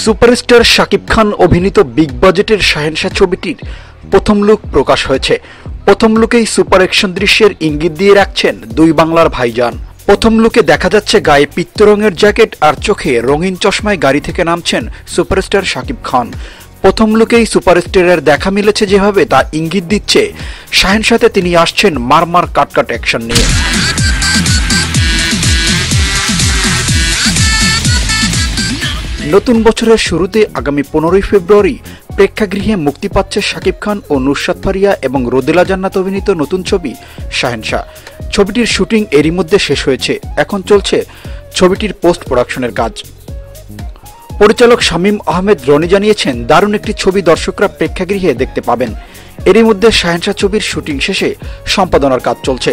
Superstar Shakib Khan অভিনীত big বাজেটের শাহেনশাহ ছবিটির প্রথম লুক প্রকাশ হয়েছে। প্রথম লুকেই সুপার অ্যাকশন দৃশ্যের ইঙ্গিত দিয়ে রাখছেন দুই বাংলার ভাইজান। প্রথম লুকে দেখা যাচ্ছে গায়ে পিত্ত রঙের জ্যাকেট আর চোখে রঙিন চশমায় গাড়ি থেকে নামছেন সুপারস্টার শাকিব খান। প্রথম লুকেই সুপারস্টারের দেখা মিলেছে যেভাবে তা ইঙ্গিত দিচ্ছে। শাহেনশাতে তিনি আসছেন মারমার কাটকাট অ্যাকশন নিয়ে। নতুন বছরের শুরুতে আগামী পনেরোই ফেব্রুয়ারি প্রেক্ষাগৃহে মুক্তি পাচ্ছে শাকিব খান ও নুসরাত ফারিয়া এবং রোদেলা জান্নাত অভিনীত নতুন ছবি শাহেনশাহ ছবিটির শুটিং এরই মধ্যে শেষ হয়েছে। এখন চলছে ছবিটির পোস্ট প্রোডাকশনের কাজ। পরিচালক শামীম আহমেদ রনি জানিয়েছেন, দারুণ একটি ছবি দর্শকরা প্রেক্ষাগৃহে দেখতে পাবেন। এরই মধ্যে শাহেনশাহ ছবির শুটিং শেষে সম্পাদনার কাজ চলছে।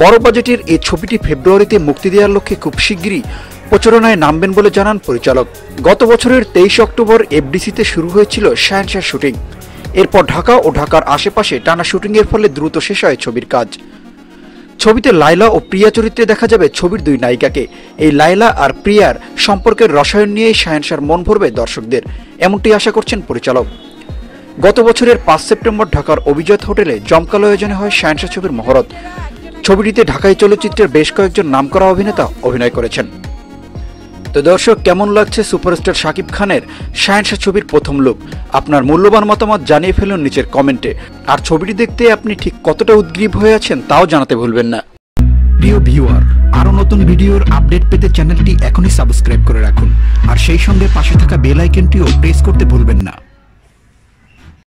বড় বাজেটের এই ছবিটি ফেব্রুয়ারিতে মুক্তি দেওয়ার লক্ষ্যে খুব শিগগিরই প্রচারণায় নামবেন বলে জানান পরিচালক। গত বছরের তেইশ অক্টোবর এফডিসিতে শুরু হয়েছিল শাহেনশাহ শুটিং। এরপর ঢাকা ও ঢাকার আশেপাশে টানা শুটিংয়ের ফলে দ্রুত শেষ হয় ছবির কাজ। ছবিতে লাইলা ও প্রিয়া চরিত্রে দেখা যাবে ছবির দুই নায়িকাকে। এই লাইলা আর প্রিয়ার সম্পর্কের রসায়ন নিয়েই শাহেনশার মন ভরবে দর্শকদের, এমনটি আশা করছেন পরিচালক। গত বছরের পাঁচ সেপ্টেম্বর ঢাকার অভিজাত হোটেলে জমকালো আয়োজনে হয় শাহেনশাহ ছবির মহরত। ছবিটিতে ঢাকাই চলচ্চিত্রের বেশ কয়েকজন নামকরা অভিনেতা অভিনয় করেছেন। তো দর্শক, কেমন লাগছে সুপারস্টার সাকিব খানের সায়েন্সা ছবির প্রথম লুক আপনার মূল্যবান মতামত জানিয়ে ফেলুন নিচের কমেন্টে। আর ছবিটি দেখতে আপনি ঠিক কতটা উদ্গ্রীব হয়ে আছেন তাও জানাতে ভুলবেন না। প্রিয় ভিউয়ার আরও নতুন ভিডিওর আপডেট পেতে চ্যানেলটি এখনই সাবস্ক্রাইব করে রাখুন। আর সেই সঙ্গে পাশে থাকা বেল আইকনটিও প্রেস করতে ভুলবেন না।